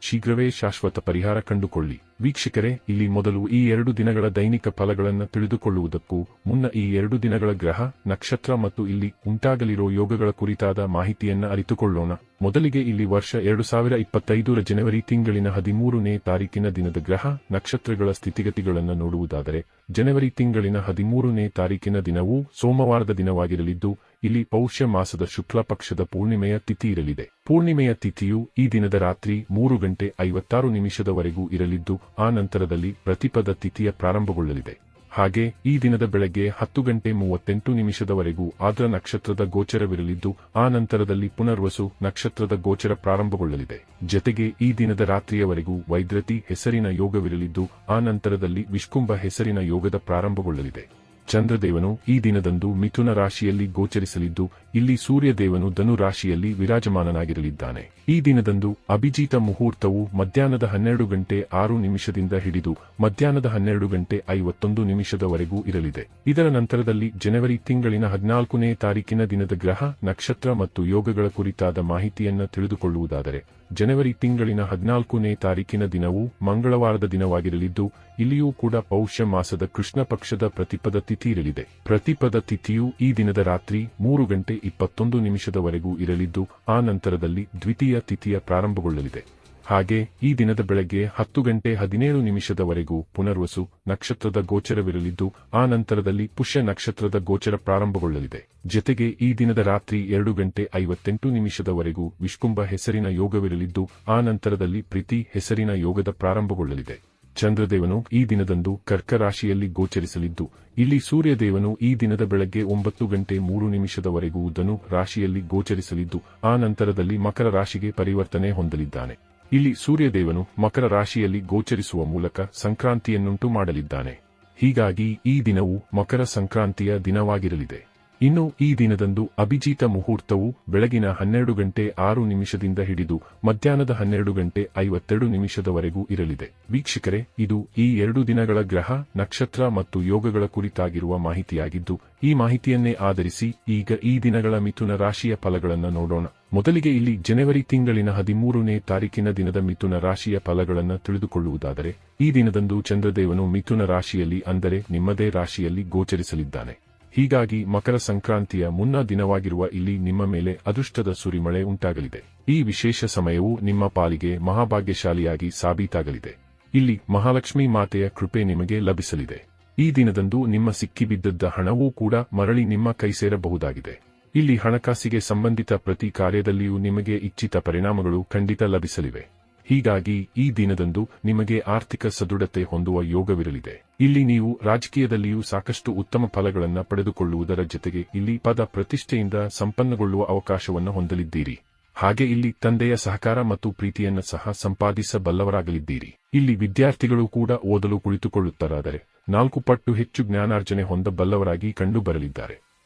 ಶೀಘ್ರವೇ ಶಾಶ್ವತ ಪರಿಹಾರ ಕಂಡುಕೊಳ್ಳಿ. ವೀಕ್ಷಕರೇ, ಇಲ್ಲಿ ಮೊದಲು ಈ ಎರಡು ದಿನಗಳ ದೈನಿಕ ಫಲಗಳನ್ನು ತಿಳಿದುಕೊಳ್ಳುವುದಕ್ಕೂ ಮುನ್ನ ಈ ಎರಡು ದಿನಗಳ ಗ್ರಹ, ನಕ್ಷತ್ರ ಮತ್ತು ಇಲ್ಲಿ ಉಂಟಾಗಲಿರೋ ಯೋಗಗಳ ಕುರಿತಾದ ಮಾಹಿತಿಯನ್ನು ಅರಿತುಕೊಳ್ಳೋಣ. ಮೊದಲಿಗೆ ಇಲ್ಲಿ ವರ್ಷ ಎರಡು ಸಾವಿರ ಇಪ್ಪತ್ತೈದರ ಜನವರಿ ತಿಂಗಳಿನ ಹದಿಮೂರನೇ ತಾರೀಕಿನ ದಿನದ ಗ್ರಹ, ನಕ್ಷತ್ರಗಳ ಸ್ಥಿತಿಗತಿಗಳನ್ನು ನೋಡುವುದಾದರೆ, ಜನವರಿ ತಿಂಗಳಿನ ಹದಿಮೂರನೇ ತಾರೀಕಿನ ದಿನವೂ ಸೋಮವಾರದ ದಿನವಾಗಿರಲಿದ್ದು ಇಲ್ಲಿ ಪೌಷ್ಯ ಮಾಸದ ಶುಕ್ಲ ಪಕ್ಷದ ಪೂರ್ಣಿಮೆಯ ತಿಥಿ ಇರಲಿದೆ. ಪೂರ್ಣಿಮೆಯ ತಿಥಿಯು ಈ ದಿನದ ರಾತ್ರಿ ಮೂರು ಗಂಟೆ ಐವತ್ತಾರು ನಿಮಿಷದವರೆಗೂ ಇರಲಿದ್ದು, ಆ ನಂತರದಲ್ಲಿ ಪ್ರತಿಪದ ತಿಥಿಯ ಪ್ರಾರಂಭಗೊಳ್ಳಲಿದೆ. ಹಾಗೆ ಈ ದಿನದ ಬೆಳಗ್ಗೆ ಹತ್ತು ಗಂಟೆ ಮೂವತ್ತೆಂಟು ನಿಮಿಷದವರೆಗೂ ಆದ್ರ ನಕ್ಷತ್ರದ ಗೋಚರವಿರಲಿದ್ದು, ಆ ನಂತರದಲ್ಲಿ ಪುನರ್ವಸು ನಕ್ಷತ್ರದ ಗೋಚರ ಪ್ರಾರಂಭಗೊಳ್ಳಲಿದೆ. ಜತೆಗೆ ಈ ದಿನದ ರಾತ್ರಿಯವರೆಗೂ ವೈದ್ರತಿ ಹೆಸರಿನ ಯೋಗವಿರಲಿದ್ದು, ಆ ನಂತರದಲ್ಲಿ ವಿಷ್ಕುಂಭ ಹೆಸರಿನ ಯೋಗದ ಪ್ರಾರಂಭಗೊಳ್ಳಲಿದೆ. ಚಂದ್ರದೇವನು ಈ ದಿನದಂದು ಮಿಥುನ ರಾಶಿಯಲ್ಲಿ ಗೋಚರಿಸಲಿದ್ದು, ಇಲ್ಲಿ ಸೂರ್ಯದೇವನು ಧನು ರಾಶಿಯಲ್ಲಿ ವಿರಾಜಮಾನನಾಗಿರಲಿದ್ದಾನೆ. ಈ ದಿನದಂದು ಅಭಿಜಿತ ಮುಹೂರ್ತವು ಮಧ್ಯಾಹ್ನದ ಹನ್ನೆರಡು ಗಂಟೆ ಆರು ನಿಮಿಷದಿಂದ ಹಿಡಿದು ಮಧ್ಯಾಹ್ನದ ಹನ್ನೆರಡು ಗಂಟೆ ಐವತ್ತೊಂದು ನಿಮಿಷದವರೆಗೂ ಇರಲಿದೆ. ಇದರ ನಂತರದಲ್ಲಿ ಜನವರಿ ತಿಂಗಳಿನ ಹದಿನಾಲ್ಕನೇ ತಾರೀಕಿನ ದಿನದ ಗ್ರಹ, ನಕ್ಷತ್ರ ಮತ್ತು ಯೋಗಗಳ ಕುರಿತಾದ ಮಾಹಿತಿಯನ್ನು ತಿಳಿದುಕೊಳ್ಳುವುದಾದರೆ ಜನವರಿ ತಿಂಗಳಿನ ಹದಿನಾಲ್ಕನೇ ತಾರೀಕಿನ ದಿನವು ಮಂಗಳವಾರದ ದಿನವಾಗಿರಲಿದ್ದು, ಇಲ್ಲಿಯೂ ಕೂಡ ಪೌಷ್ಯ ಮಾಸದ ಕೃಷ್ಣ ಪಕ್ಷದ ಪ್ರತಿಪದ ತಿಥಿ ಇರಲಿದೆ. ಪ್ರತಿಪದ ತಿಥಿಯು ಈ ದಿನದ ರಾತ್ರಿ ಮೂರು ಗಂಟೆ ಇಪ್ಪತ್ತೊಂದು ನಿಮಿಷದವರೆಗೂ ಇರಲಿದ್ದು, ಆ ನಂತರದಲ್ಲಿ ದ್ವಿತೀಯ ತಿಥಿಯ ಪ್ರಾರಂಭಗೊಳ್ಳಲಿದೆ. ಹಾಗೆ ಈ ದಿನದ ಬೆಳಗ್ಗೆ ಹತ್ತು ಗಂಟೆ ಹದಿನೇಳು ನಿಮಿಷದವರೆಗೂ ಪುನರ್ವಸು ನಕ್ಷತ್ರದ ಗೋಚರವಿರಲಿದ್ದು, ಆ ನಂತರದಲ್ಲಿ ಪುಷ್ಯ ನಕ್ಷತ್ರದ ಗೋಚರ ಪ್ರಾರಂಭಗೊಳ್ಳಲಿದೆ. ಜತೆಗೆ ಈ ದಿನದ ರಾತ್ರಿ ಎರಡು ಗಂಟೆ ಐವತ್ತೆಂಟು ನಿಮಿಷದವರೆಗೂ ವಿಷ್ಕುಂಭ ಹೆಸರಿನ ಯೋಗವಿರಲಿದ್ದು, ಆ ನಂತರದಲ್ಲಿ ಪ್ರೀತಿ ಹೆಸರಿನ ಯೋಗದ ಪ್ರಾರಂಭಗೊಳ್ಳಲಿದೆ. ಚಂದ್ರದೇವನು ಈ ದಿನದಂದು ಕರ್ಕ ರಾಶಿಯಲ್ಲಿ ಗೋಚರಿಸಲಿದ್ದು, ಇಲ್ಲಿ ಸೂರ್ಯದೇವನು ಈ ದಿನದ ಬೆಳಗ್ಗೆ ಒಂಬತ್ತು ಗಂಟೆ ಮೂರು ನಿಮಿಷದವರೆಗೂ ಧನು ರಾಶಿಯಲ್ಲಿ ಗೋಚರಿಸಲಿದ್ದು, ಆ ನಂತರದಲ್ಲಿ ಮಕರ ರಾಶಿಗೆ ಪರಿವರ್ತನೆ ಹೊಂದಲಿದ್ದಾನೆ. ಇಲ್ಲಿ ಸೂರ್ಯದೇವನು ಮಕರ ರಾಶಿಯಲ್ಲಿ ಗೋಚರಿಸುವ ಮೂಲಕ ಸಂಕ್ರಾಂತಿಯನ್ನುಂಟು ಮಾಡಲಿದ್ದಾನೆ. ಹೀಗಾಗಿ ಈ ದಿನವು ಮಕರ ಸಂಕ್ರಾಂತಿಯ ದಿನವಾಗಿರಲಿದೆ. ಇನ್ನು ಈ ದಿನದಂದು ಅಭಿಜಿತ ಮುಹೂರ್ತವು ಬೆಳಗಿನ ಹನ್ನೆರಡು ಗಂಟೆ ಆರು ನಿಮಿಷದಿಂದ ಹಿಡಿದು ಮಧ್ಯಾಹ್ನದ ಹನ್ನೆರಡು ಗಂಟೆ ಐವತ್ತೆರಡು ನಿಮಿಷದವರೆಗೂ ಇರಲಿದೆ. ವೀಕ್ಷಕರೇ, ಇದು ಈ ಎರಡು ದಿನಗಳ ಗ್ರಹ, ನಕ್ಷತ್ರ ಮತ್ತು ಯೋಗಗಳ ಕುರಿತಾಗಿರುವ ಮಾಹಿತಿಯಾಗಿದ್ದು, ಈ ಮಾಹಿತಿಯನ್ನೇ ಆಧರಿಸಿ ಈಗ ಈ ದಿನಗಳ ಮಿಥುನ ರಾಶಿಯ ಫಲಗಳನ್ನು ನೋಡೋಣ. ಮೊದಲಿಗೆ ಇಲ್ಲಿ ಜನವರಿ ತಿಂಗಳಿನ ಹದಿಮೂರನೇ ತಾರೀಕಿನ ದಿನದ ಮಿಥುನ ರಾಶಿಯ ಫಲಗಳನ್ನು ತಿಳಿದುಕೊಳ್ಳುವುದಾದರೆ, ಈ ದಿನದಂದು ಚಂದ್ರದೇವನು ಮಿಥುನ ರಾಶಿಯಲ್ಲಿ ಅಂದರೆ ನಿಮ್ಮದೇ ರಾಶಿಯಲ್ಲಿ ಗೋಚರಿಸಲಿದ್ದಾನೆ. ಹೀಗಾಗಿ ಮಕರ ಸಂಕ್ರಾಂತಿಯ ಮುನ್ನ ದಿನವಾಗಿರುವ ಇಲ್ಲಿ ನಿಮ್ಮ ಮೇಲೆ ಅದೃಷ್ಟದ ಸುರಿಮಳೆ ಉಂಟಾಗಲಿದೆ. ಈ ವಿಶೇಷ ಸಮಯವು ನಿಮ್ಮ ಪಾಲಿಗೆ ಮಹಾಭಾಗ್ಯಶಾಲಿಯಾಗಿ ಸಾಬೀತಾಗಲಿದೆ. ಇಲ್ಲಿ ಮಹಾಲಕ್ಷ್ಮಿ ಮಾತೆಯ ಕೃಪೆ ನಿಮಗೆ ಲಭಿಸಲಿದೆ. ಈ ದಿನದಂದು ನಿಮ್ಮ ಸಿಕ್ಕಿಬಿದ್ದದ್ದ ಹಣವೂ ಕೂಡ ಮರಳಿ ನಿಮ್ಮ ಕೈ ಸೇರಬಹುದಾಗಿದೆ. ಇಲ್ಲಿ ಹಣಕಾಸಿಗೆ ಸಂಬಂಧಿತ ಪ್ರತಿ ಕಾರ್ಯದಲ್ಲಿಯೂ ನಿಮಗೆ ಇಚ್ಛಿತ ಪರಿಣಾಮಗಳು ಖಂಡಿತ ಲಭಿಸಲಿವೆ. ಹೀಗಾಗಿ ಈ ದಿನದಂದು ನಿಮಗೆ ಆರ್ಥಿಕ ಸದೃಢತೆ ಹೊಂದುವ ಯೋಗವಿರಲಿದೆ. ಇಲ್ಲಿ ನೀವು ರಾಜಕೀಯದಲ್ಲಿಯೂ ಸಾಕಷ್ಟು ಉತ್ತಮ ಫಲಗಳನ್ನು ಪಡೆದುಕೊಳ್ಳುವುದರ ಜೊತೆಗೆ ಇಲ್ಲಿ ಪದ ಪ್ರತಿಷ್ಠೆಯಿಂದ ಸಂಪನ್ನಗೊಳ್ಳುವ ಅವಕಾಶವನ್ನು ಹೊಂದಲಿದ್ದೀರಿ. ಹಾಗೆ ಇಲ್ಲಿ ತಂದೆಯ ಸಹಕಾರ ಮತ್ತು ಪ್ರೀತಿಯನ್ನು ಸಹ ಸಂಪಾದಿಸಬಲ್ಲವರಾಗಲಿದ್ದೀರಿ. ಇಲ್ಲಿ ವಿದ್ಯಾರ್ಥಿಗಳು ಕೂಡ ಓದಲು ಕುಳಿತುಕೊಳ್ಳುತ್ತಾರಾದರೆ ನಾಲ್ಕು ಪಟ್ಟು ಹೆಚ್ಚು ಜ್ಞಾನಾರ್ಜನೆ ಹೊಂದಬಲ್ಲವರಾಗಿ ಕಂಡುಬರಲಿದ್ದಾರೆ.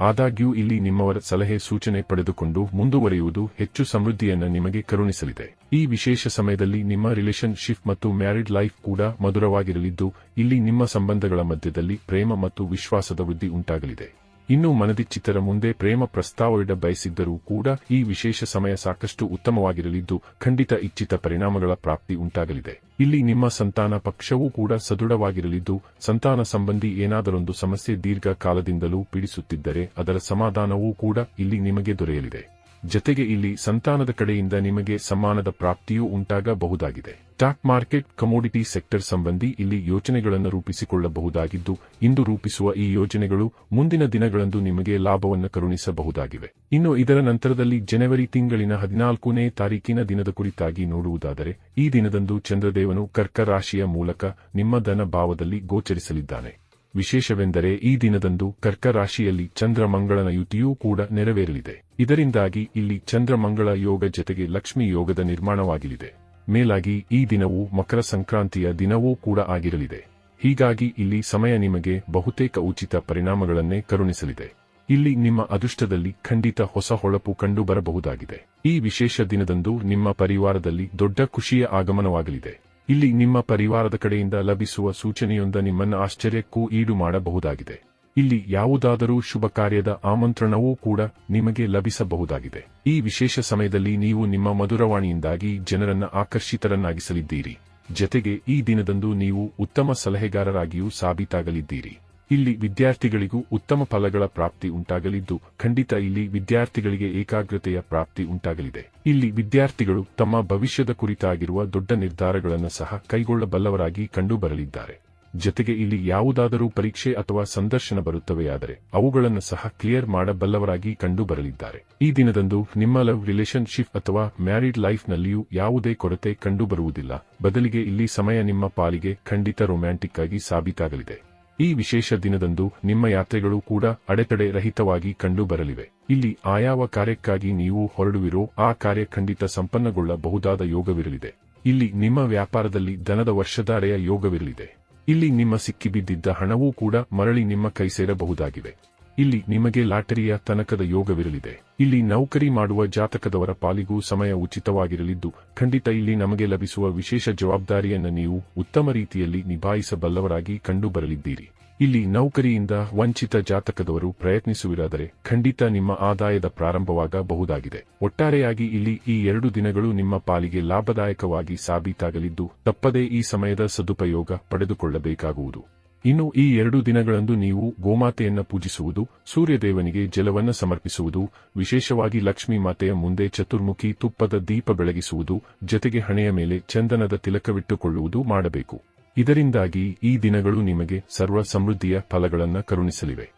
ಆದಾಗ್ಯೂ ಇಲ್ಲಿ ನಿಮ್ಮವರ ಸಲಹೆ ಸೂಚನೆ ಪಡೆದುಕೊಂಡು ಮುಂದುವರೆಯುವುದು ಹೆಚ್ಚು ಸಮೃದ್ಧಿಯನ್ನು ನಿಮಗೆ ಕರುಣಿಸಲಿದೆ. ಈ ವಿಶೇಷ ಸಮಯದಲ್ಲಿ ನಿಮ್ಮ ರಿಲೇಶನ್ಶಿಪ್ ಮತ್ತು ಮ್ಯಾರಿಡ್ ಲೈಫ್ ಕೂಡ ಮಧುರವಾಗಿರಲಿದ್ದು, ಇಲ್ಲಿ ನಿಮ್ಮ ಸಂಬಂಧಗಳ ಮಧ್ಯದಲ್ಲಿ ಪ್ರೇಮ ಮತ್ತು ವಿಶ್ವಾಸದ ವೃದ್ಧಿ ಉಂಟಾಗಲಿದೆ. ಇನ್ನು ಮನದಿಚ್ಚಿತರ ಮುಂದೆ ಪ್ರೇಮ ಪ್ರಸ್ತಾವವಿಡ ಬಯಸಿದ್ದರೂ ಕೂಡ ಈ ವಿಶೇಷ ಸಮಯ ಸಾಕಷ್ಟು ಉತ್ತಮವಾಗಿರಲಿದ್ದು ಖಂಡಿತ ಇಚ್ಛಿತ ಪರಿಣಾಮಗಳ ಪ್ರಾಪ್ತಿ ಉಂಟಾಗಲಿದೆ. ಇಲ್ಲಿ ನಿಮ್ಮ ಸಂತಾನ ಪಕ್ಷವೂ ಕೂಡ ಸದೃಢವಾಗಿರಲಿದ್ದು ಸಂತಾನ ಸಂಬಂಧಿ ಏನಾದರೊಂದು ಸಮಸ್ಯೆ ದೀರ್ಘ ಕಾಲದಿಂದಲೂ ಪೀಡಿಸುತ್ತಿದ್ದರೆ ಅದರ ಸಮಾಧಾನವೂ ಕೂಡ ಇಲ್ಲಿ ನಿಮಗೆ ದೊರೆಯಲಿದೆ. ಜತೆಗೆ ಇಲ್ಲಿ ಸಂತಾನದ ಕಡೆಯಿಂದ ನಿಮಗೆ ಸಮ್ಮಾನದ ಪ್ರಾಪ್ತಿಯೂ ಉಂಟಾಗಬಹುದಾಗಿದೆ. ಸ್ಟಾಕ್ ಮಾರ್ಕೆಟ್, ಕಮೋಡಿಟಿ ಸೆಕ್ಟರ್ ಸಂಬಂಧಿ ಇಲ್ಲಿ ಯೋಜನೆಗಳನ್ನು ರೂಪಿಸಿಕೊಳ್ಳಬಹುದಾಗಿದ್ದು, ಇಂದು ರೂಪಿಸುವ ಈ ಯೋಜನೆಗಳು ಮುಂದಿನ ದಿನಗಳಂದು ನಿಮಗೆ ಲಾಭವನ್ನು ಕರುಣಿಸಬಹುದಾಗಿವೆ. ಇನ್ನು ಇದರ ನಂತರದಲ್ಲಿ ಜನವರಿ ತಿಂಗಳಿನ ಹದಿನಾಲ್ಕನೇ ತಾರೀಕಿನ ದಿನದ ಕುರಿತಾಗಿ ನೋಡುವುದಾದರೆ, ಈ ದಿನದಂದು ಚಂದ್ರದೇವನು ಕರ್ಕ ರಾಶಿಯ ಮೂಲಕ ನಿಮ್ಮ ಧನ ಭಾವದಲ್ಲಿ ಗೋಚರಿಸಲಿದ್ದಾನೆ. ವಿಶೇಷವೆಂದರೆ ಈ ದಿನದಂದು ಕರ್ಕ ರಾಶಿಯಲ್ಲಿ ಚಂದ್ರಮಂಗಳನ ಯುತಿಯೂ ಕೂಡ ನೆರವೇರಲಿದೆ. ಇದರಿಂದಾಗಿ ಇಲ್ಲಿ ಚಂದ್ರಮಂಗಳ ಯೋಗ ಜತೆಗೆ ಲಕ್ಷ್ಮಿ ಯೋಗದ ನಿರ್ಮಾಣವಾಗಲಿದೆ. ಮೇಲಾಗಿ ಈ ದಿನವು ಮಕರ ಸಂಕ್ರಾಂತಿಯ ದಿನವೂ ಕೂಡ ಆಗಿರಲಿದೆ. ಹೀಗಾಗಿ ಇಲ್ಲಿ ಸಮಯ ನಿಮಗೆ ಬಹುತೇಕ ಉಚಿತ ಪರಿಣಾಮಗಳನ್ನೇ ಕರುಣಿಸಲಿದೆ. ಇಲ್ಲಿ ನಿಮ್ಮ ಅದೃಷ್ಟದಲ್ಲಿ ಖಂಡಿತ ಹೊಸ ಹೊಳಪು ಕಂಡುಬರಬಹುದಾಗಿದೆ. ಈ ವಿಶೇಷ ದಿನದಂದು ನಿಮ್ಮ ಪರಿವಾರದಲ್ಲಿ ದೊಡ್ಡ ಖುಷಿಯ ಆಗಮನವಾಗಲಿದೆ. ಇಲ್ಲಿ ನಿಮ್ಮ ಪರಿವಾರದ ಕಡೆಯಿಂದ ಲಭಿಸುವ ಸೂಚನೆಯೊಂದ ನಿಮ್ಮನ್ನ ಆಶ್ಚರ್ಯಕ್ಕೂ ಈಡು ಮಾಡಬಹುದಾಗಿದೆ. ಇಲ್ಲಿ ಯಾವುದಾದರೂ ಶುಭ ಕಾರ್ಯದ ಆಮಂತ್ರಣವೂ ಕೂಡ ನಿಮಗೆ ಲಭಿಸಬಹುದಾಗಿದೆ. ಈ ವಿಶೇಷ ಸಮಯದಲ್ಲಿ ನೀವು ನಿಮ್ಮ ಮಧುರವಾಣಿಯಿಂದಾಗಿ ಜನರನ್ನ ಆಕರ್ಷಿತರನ್ನಾಗಿಸಲಿದ್ದೀರಿ. ಜತೆಗೆ ಈ ದಿನದಂದು ನೀವು ಉತ್ತಮ ಸಲಹೆಗಾರರಾಗಿಯೂ ಸಾಬೀತಾಗಲಿದ್ದೀರಿ. ಇಲ್ಲಿ ವಿದ್ಯಾರ್ಥಿಗಳಿಗೂ ಉತ್ತಮ ಫಲಗಳ ಪ್ರಾಪ್ತಿ ಉಂಟಾಗಲಿದ್ದು, ಖಂಡಿತ ಇಲ್ಲಿ ವಿದ್ಯಾರ್ಥಿಗಳಿಗೆ ಏಕಾಗ್ರತೆಯ ಪ್ರಾಪ್ತಿ ಉಂಟಾಗಲಿದೆ. ಇಲ್ಲಿ ವಿದ್ಯಾರ್ಥಿಗಳು ತಮ್ಮ ಭವಿಷ್ಯದ ಕುರಿತಾಗಿರುವ ದೊಡ್ಡ ನಿರ್ಧಾರಗಳನ್ನು ಸಹ ಕೈಗೊಳ್ಳಬಲ್ಲವರಾಗಿ ಕಂಡುಬರಲಿದ್ದಾರೆ. ಜತೆಗೆ ಇಲ್ಲಿ ಯಾವುದಾದರೂ ಪರೀಕ್ಷೆ ಅಥವಾ ಸಂದರ್ಶನ ಬರುತ್ತವೆಯಾದರೆ, ಅವುಗಳನ್ನು ಸಹ ಕ್ಲಿಯರ್ ಮಾಡಬಲ್ಲವರಾಗಿ ಕಂಡುಬರಲಿದ್ದಾರೆ. ಈ ದಿನದಂದು ನಿಮ್ಮ ಲವ್ ರಿಲೇಶನ್ಶಿಪ್ ಅಥವಾ ಮ್ಯಾರಿಡ್ ಲೈಫ್ನಲ್ಲಿಯೂ ಯಾವುದೇ ಕೊರತೆ ಕಂಡುಬರುವುದಿಲ್ಲ. ಬದಲಿಗೆ ಇಲ್ಲಿ ಸಮಯ ನಿಮ್ಮ ಪಾಲಿಗೆ ಖಂಡಿತ ರೊಮ್ಯಾಂಟಿಕ್ ಆಗಿ ಸಾಬೀತಾಗಲಿದೆ. ಈ ವಿಶೇಷ ದಿನದಂದು ನಿಮ್ಮ ಯಾತ್ರೆಗಳು ಕೂಡ ಅಡೆತಡೆ ರಹಿತವಾಗಿ ಕಂಡುಬರಲಿವೆ. ಇಲ್ಲಿ ಆಯಾವ ಕಾರ್ಯಕ್ಕಾಗಿ ನೀವು ಹೊರಡುವಿರೋ ಆ ಕಾರ್ಯ ಖಂಡಿತ ಸಂಪನ್ನಗೊಳ್ಳಬಹುದಾದ ಯೋಗವಿರಲಿದೆ. ಇಲ್ಲಿ ನಿಮ್ಮ ವ್ಯಾಪಾರದಲ್ಲಿ ದನದ ವರ್ಷಧಾರೆಯ ಯೋಗವಿರಲಿದೆ. ಇಲ್ಲಿ ನಿಮ್ಮ ಸಿಕ್ಕಿಬಿದ್ದಿದ್ದ ಹಣವೂ ಕೂಡ ಮರಳಿ ನಿಮ್ಮ ಕೈ ಸೇರಬಹುದಾಗಿವೆ ಇಲ್ಲಿ ನಿಮಗೆ ಲಾಟರಿಯ ತನಕದ ಯೋಗವಿರಲಿದೆ. ಇಲ್ಲಿ ನೌಕರಿ ಮಾಡುವ ಜಾತಕದವರ ಪಾಲಿಗೂ ಸಮಯ ಉಚಿತವಾಗಿರಲಿದ್ದು, ಖಂಡಿತ ಇಲ್ಲಿ ನಮಗೆ ಲಭಿಸುವ ವಿಶೇಷ ಜವಾಬ್ದಾರಿಯನ್ನು ನೀವು ಉತ್ತಮ ರೀತಿಯಲ್ಲಿ ನಿಭಾಯಿಸಬಲ್ಲವರಾಗಿ ಕಂಡುಬರಲಿದ್ದೀರಿ. ಇಲ್ಲಿ ನೌಕರಿಯಿಂದ ವಂಚಿತ ಜಾತಕದವರು ಪ್ರಯತ್ನಿಸುವಿರಾದರೆ ಖಂಡಿತ ನಿಮ್ಮ ಆದಾಯದ ಪ್ರಾರಂಭವಾಗಬಹುದಾಗಿದೆ. ಒಟ್ಟಾರೆಯಾಗಿ ಇಲ್ಲಿ ಈ ಎರಡು ದಿನಗಳು ನಿಮ್ಮ ಪಾಲಿಗೆ ಲಾಭದಾಯಕವಾಗಿ ಸಾಬೀತಾಗಲಿದ್ದು, ತಪ್ಪದೇ ಈ ಸಮಯದ ಸದುಪಯೋಗ ಪಡೆದುಕೊಳ್ಳಬೇಕಾಗುವುದು. ಇನ್ನು ಈ ಎರಡು ದಿನಗಳಂದು ನೀವು ಗೋಮಾತೆಯನ್ನ ಪೂಜಿಸುವುದು, ಸೂರ್ಯದೇವನಿಗೆ ಜಲವನ್ನ ಸಮರ್ಪಿಸುವುದು, ವಿಶೇಷವಾಗಿ ಲಕ್ಷ್ಮೀ ಮಾತೆಯ ಮುಂದೆ ಚತುರ್ಮುಖಿ ತುಪ್ಪದ ದೀಪ ಬೆಳಗಿಸುವುದು, ಜತೆಗೆ ಹಣೆಯ ಮೇಲೆ ಚಂದನದ ತಿಲಕವಿಟ್ಟುಕೊಳ್ಳುವುದು ಮಾಡಬೇಕು. ಇದರಿಂದಾಗಿ ಈ ದಿನಗಳು ನಿಮಗೆ ಸರ್ವ ಸಮೃದ್ಧಿಯ ಫಲಗಳನ್ನ ಕರುಣಿಸಲಿವೆ.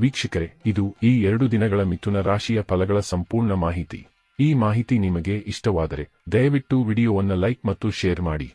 ವೀಕ್ಷಕರೇ, ಇದು ಈ ಎರಡು ದಿನಗಳ ಮಿಥುನ ರಾಶಿಯ ಫಲಗಳ ಸಂಪೂರ್ಣ ಮಾಹಿತಿ. ಈ ಮಾಹಿತಿ ನಿಮಗೆ ಇಷ್ಟವಾದರೆ ದಯವಿಟ್ಟು ವಿಡಿಯೋವನ್ನು ಲೈಕ್ ಮತ್ತು ಶೇರ್ ಮಾಡಿ.